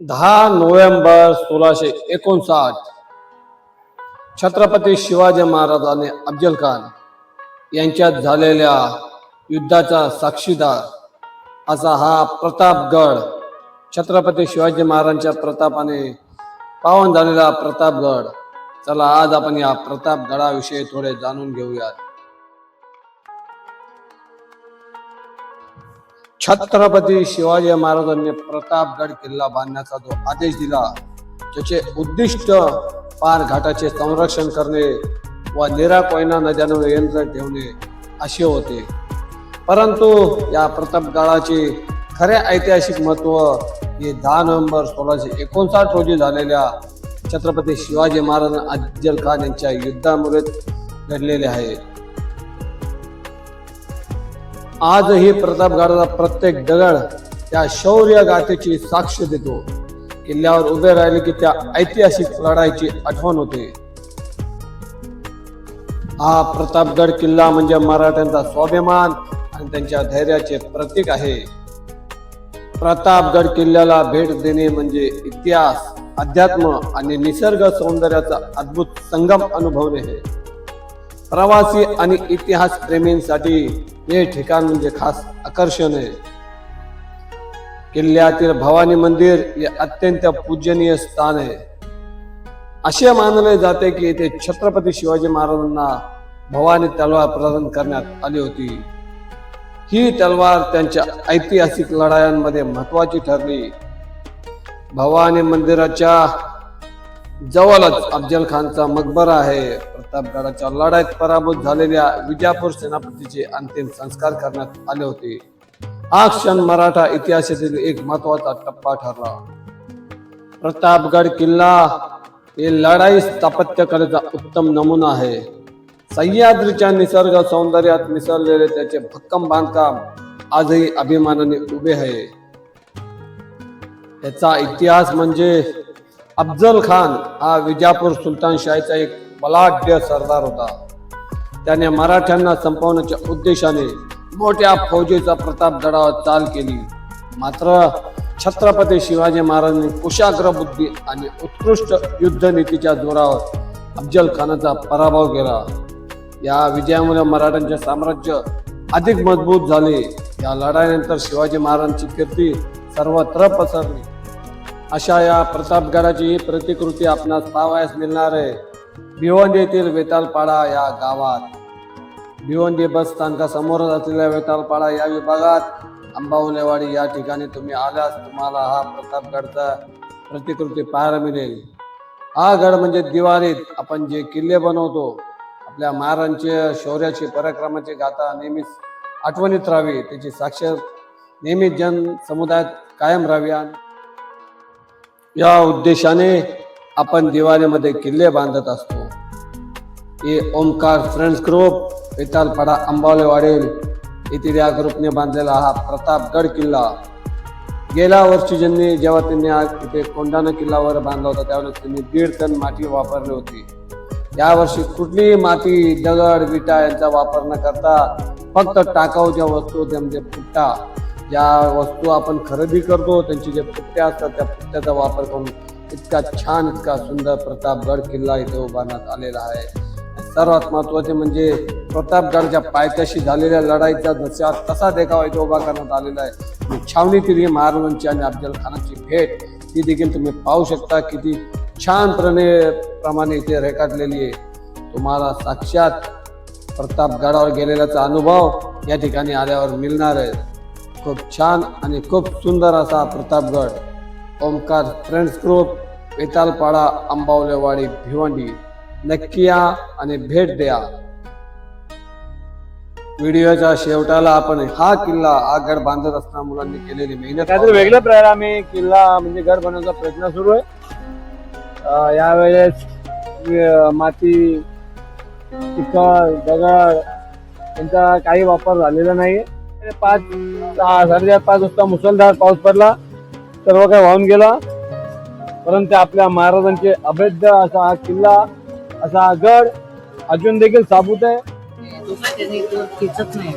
दहा नोव्हेंबर सोळाशे एकोणसाठ. छत्रपती शिवाजी महाराज आणि अफजल खान यांच्यात झालेल्या युद्धाचा साक्षीदार असा हा प्रतापगड छत्रपती शिवाजी महाराजांच्या प्रतापाने पावन झालेला प्रतापगड. चला आज आपण या प्रतापगडाविषयी थोडे जाणून घेऊयात. छत्रपती शिवाजी महाराजांनी प्रतापगड किल्ला बांधण्याचा जो आदेश दिला त्याचे उद्दिष्ट पार घाटाचे संरक्षण करणे व निरा कोयना नद्यांवर नियंत्रण ठेवणे असे होते. परंतु या प्रतापगडाचे खरे ऐतिहासिक महत्त्व हे दहा नोव्हेंबर सोळाशे एकोणसाठ रोजी झालेल्या छत्रपती शिवाजी महाराज अफजल खान यांच्या युद्धामुळे घडलेले आहे. आजही प्रतापगडाचा प्रत्येक दगड त्या शौर्य गाथेची साक्ष देतो. किल्ल्यावर उभे राहिले की त्या ऐतिहासिक लढाईची आठवण होते. हा प्रतापगड किल्ला म्हणजे मराठ्यांचा स्वाभिमान आणि त्यांच्या धैर्याचे प्रतीक आहे. प्रतापगड किल्ल्याला भेट देणे म्हणजे इतिहास अध्यात्म आणि निसर्ग सौंदर्याचा अद्भुत संगम अनुभवणे हे. प्रवासी आणि इतिहास प्रेमींसाठी हे ठिकाण म्हणजे खास आकर्षण आहे. किल्ल्यातील भवानी मंदिर हे अत्यंत पूजनीय स्थान आहे. असे मानले जाते की येथे छत्रपती शिवाजी महाराजांना भवानी तलवार प्रदान करण्यात आली होती. ही तलवार त्यांच्या ऐतिहासिक लढायांमध्ये महत्वाची ठरली. भवानी मंदिराच्या जवळच अफजल खानचा मकबरा आहे. प्रतापगडाच्या लढाईत पराभूत झालेल्या विजापूर सेनापतीचे अंतिम संस्कार करण्यात आले होते. हा क्षण मराठा इतिहासातील एक महत्त्वाचा टप्पा ठरला. प्रतापगड किल्ला हे लढाई स्थापत्य कलेचा उत्तम नमुना आहे. सह्याद्रीच्या निसर्ग सौंदर्यात मिसळलेले त्याचे भक्कम बांधकाम आजही अभिमानाने उभे आहे. त्याचा इतिहास म्हणजे अफजल खान हा विजापूर सुलतानशाहीचा एक बलाढ्य सरदार होता. त्याने मराठ्यांना संपवण्याच्या उद्देशाने मोठ्या फौजेचा प्रतापगडावर चाल केली. मात्र छत्रपती शिवाजी महाराजांनी कुशाग्र बुद्धी आणि उत्कृष्ट युद्ध नीतीच्या जोरावर अफजल खानाचा पराभव केला. या विजयामुळे मराठ्यांचे साम्राज्य अधिक मजबूत झाले. या लढाईनंतर शिवाजी महाराजांची कीर्ती सर्वत्र पसरली. अशा या प्रतापगडाची ही प्रतिकृती आपणास पावायस मिळणार आहे. भिवंडी येथील वेतालपाडा या गावात. भिवंडी बस स्थानकासमोरच असलेल्या वेतालपाडा या विभागात आंबावलेवाडी या ठिकाणी तुम्ही आल्यास तुम्हाला हा प्रतापगडचा प्रतिकृती पाहायला मिळेल. हा गड म्हणजे दिवाळीत आपण जे किल्ले बनवतो आपल्या महाराजांचे शौर्याची पराक्रमाची गाथा नेहमीच आठवणीत राहावी त्याची साक्ष नेहमी जन समुदायात कायम राहावी या उद्देशाने आपण दिवाळीमध्ये किल्ले बांधत असतो. हे ओमकार फ्रेंड्स ग्रुप वेतालपाडा आंबावलेवाडील येथील या ग्रुपने बांधलेला हा प्रतापगड किल्ला गेल्या वर्षी ज्यांनी जेव्हा त्यांनी आज इथे कोंढाणा किल्ल्यावर बांधला होता त्यावेळेस त्यांनी दीड टन माती वापरली होती यावर्षी कुठलीही माती दगड विटा यांचा वापर न करता फक्त टाकाऊ ज्या वस्तू होत्या म्हणजे पुट्टा ज्या वस्तू आपण खरेदी करतो त्यांची जे पुट्ट्या असतात त्या पुट्ट्याचा वापर करून इतका छान इतका सुंदर प्रतापगड किल्ला इथे उभारण्यात आलेला आहे सर्वात महत्त्वाचे म्हणजे प्रतापगडच्या पायथ्याशी झालेल्या लढाईचा जसा तसा देखावा इथे उभा करण्यात आलेला आहे. छावणी तिथे महाराजांची आणि अफजल खानाची भेट ती देखील तुम्ही पाहू शकता. किती छान प्रणे प्रमाणे इथे रेखाटलेली आहे. तुम्हाला साक्षात प्रतापगडावर गेलेल्याचा अनुभव या ठिकाणी आल्यावर मिळणार आहे. खूप छान आणि खूप सुंदर असा Pratapgad. Omkar friends group Vetalpada Ambavlewadi Bhiwandi. नक्की या आणि भेट द्या. व्हिडिओच्या शेवटाला आपण हा किल्ला हा गड बांधत असताना मुलांनी केलेली मेहनत काहीतरी वेगळ्या प्रकारे आम्ही किल्ला म्हणजे घर बनवण्याचा प्रयत्न सुरू आहे. यावेळेस माती चिखल दगड यांचा काही वापर झालेला नाही पाच साडेचार पाच वाजता मुसळधार पाऊस पडला. सर्व काही वाहून गेला. परंतु आपल्या महाराजांचे अभेद्य असा हा किल्ला असा गड अजून देखील साबूत आहे नाही